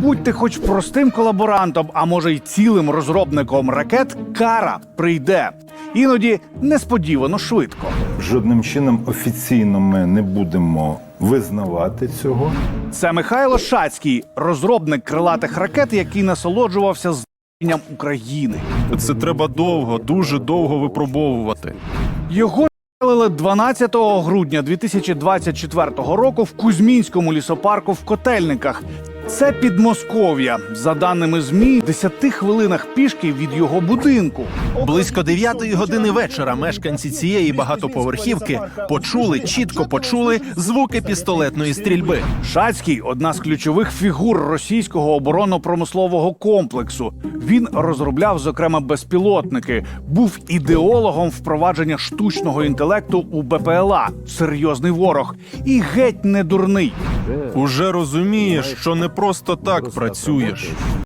Будьте хоч простим колаборантом, а може й цілим розробником ракет, кара прийде. Іноді несподівано швидко. Жодним чином офіційно ми не будемо визнавати цього. Це Михайло Шацький, розробник крилатих ракет, який насолоджувався знанням України. Це треба довго, дуже довго випробовувати. Його стрелили 12 грудня 2024 року в Кузьмінському лісопарку в Котельниках. Це Підмосков'я. За даними ЗМІ, в 10 хвилинах пішки від його будинку. Близько 9 години вечора мешканці цієї багатоповерхівки почули, чітко почули звуки пістолетної стрільби. Шацький одна з ключових фігур російського оборонно-промислового комплексу. Він розробляв, зокрема, безпілотники, був ідеологом впровадження штучного інтелекту у БПЛА. Серйозний ворог і геть не дурний. Уже розумієш, що не просто так працюєш.